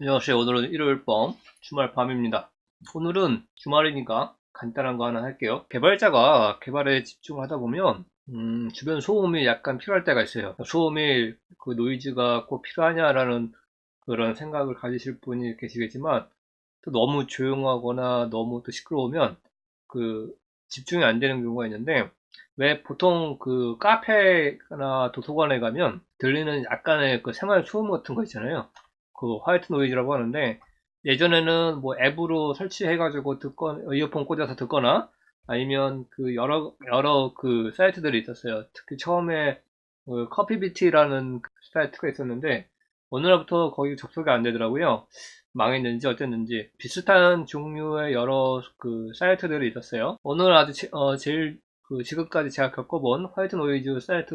안녕하세요. 오늘은 일요일 밤 주말 밤입니다. 오늘은 주말이니까 간단한 거 하나 할게요. 개발자가 개발에 집중을 하다 보면 음, 주변 소음이 약간 필요할 때가 있어요. 소음이 그 노이즈가 꼭 필요하냐라는 그런 생각을 가지실 분이 계시겠지만 또 너무 조용하거나 너무 또 시끄러우면 그 집중이 안 되는 경우가 있는데 왜 보통 그 카페나 도서관에 가면 들리는 약간의 그 생활 소음 같은 거 있잖아요. 그 화이트 노이즈라고 하는데 예전에는 뭐 앱으로 설치해가지고 듣거나 이어폰 꽂아서 듣거나 아니면 그 여러 여러 그 사이트들이 있었어요. 특히 처음에 그 커피비티라는 그 사이트가 있었는데 날부터 거기 접속이 안 되더라고요. 망했는지 어땠는지 비슷한 종류의 여러 그 사이트들이 있었어요. 오늘 아주 제, 어, 제일 그 지금까지 제가 겪어본 화이트 노이즈 사이트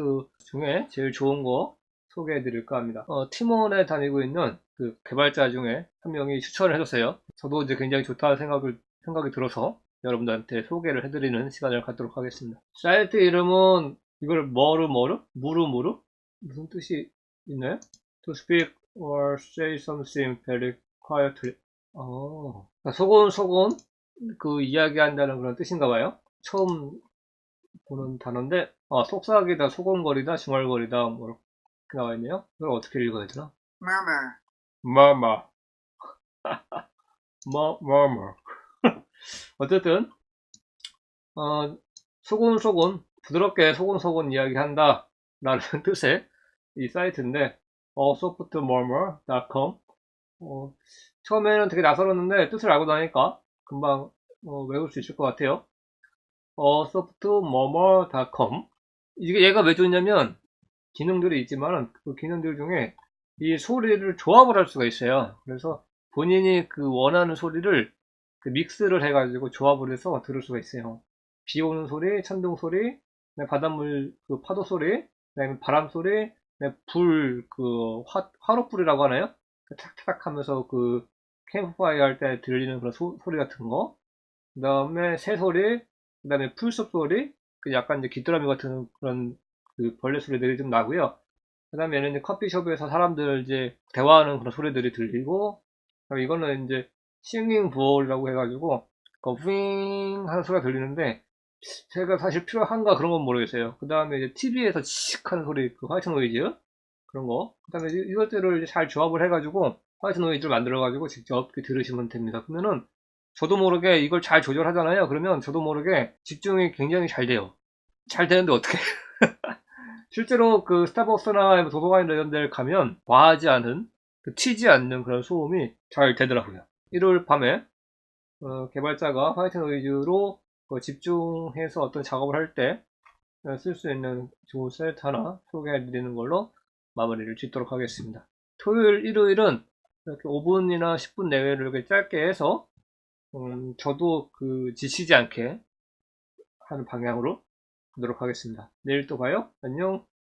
중에 제일 좋은 거 소개해 드릴까 합니다. 어, 팀원에 다니고 있는 그 개발자 중에 한 명이 추천을 해줬어요. 저도 이제 굉장히 좋다는 생각을, 생각이 들어서 여러분들한테 소개를 해드리는 시간을 갖도록 하겠습니다. 사이트 이름은 이걸 뭐르 뭐르? 무르 무르? 무슨 뜻이 있나요? To speak or say something very quietly. 어, 소곤 소곤 그 이야기한다는 그런 뜻인가 봐요. 처음 보는 단어인데, 어, 속삭이다, 소곤거리다, 중얼거리다, 뭐, 나와 있네요. 이걸 어떻게 읽어야 되나? murmur, 마마. 마, 마마. 어쨌든, 어, 소곤소곤, 부드럽게 소곤소곤 이야기한다. 라는 뜻의 이 사이트인데, 어, softmurmur.com. 어, 처음에는 되게 낯설었는데, 뜻을 알고 나니까 금방 어, 외울 수 있을 것 같아요. 어, softmurmur.com. 이게 얘가 왜 좋냐면, 기능들이 있지만, 그 기능들 중에 이 소리를 조합을 할 수가 있어요. 그래서 본인이 그 원하는 소리를 그 믹스를 해가지고 조합을 해서 들을 수가 있어요. 비 오는 소리, 천둥 소리, 바닷물 그 파도 소리, 바람 소리, 불, 그 화, 화롯불이라고 하나요? 그 탁탁 하면서 그 캠프파이어 할 때 들리는 그런 소, 리 같은 거. 그 다음에 새 소리, 그 다음에 풀숲 소리, 그 약간 이제 귀뚜라미 같은 그런 그 벌레 소리들이 좀 나고요. 그 다음에는 이제 커피숍에서 사람들 이제 대화하는 그런 소리들이 들리고, 이거는 이제 싱잉 부어이라고 해가지고, 그윙 하는 소리가 들리는데, 제가 사실 필요한가 그런 건 모르겠어요. 그 다음에 이제 TV에서 칙 하는 소리, 그 화이트 노이즈, 그런 거. 그 다음에 이것들을 잘 조합을 해가지고, 화이트 노이즈를 만들어가지고 직접 들으시면 됩니다. 그러면은, 저도 모르게 이걸 잘 조절하잖아요. 그러면 저도 모르게 집중이 굉장히 잘 돼요. 잘 되는데 어떻게? 실제로 그 스타벅스나 도서관 이런 데 가면 과하지 않은 그 튀지 않는 그런 소음이 잘 되더라고요. 일요일 밤에 어, 개발자가 화이트 노이즈로 그 집중해서 어떤 작업을 할 때 쓸 수 있는 좋은 사이트 하나 소개해 드리는 걸로 마무리를 짓도록 하겠습니다. 토요일, 일요일은 이렇게 5분이나 10분 내외로 이렇게 짧게 해서 음, 저도 그 지치지 않게 하는 방향으로 하도록 하겠습니다. 내일 또 봐요. 안녕.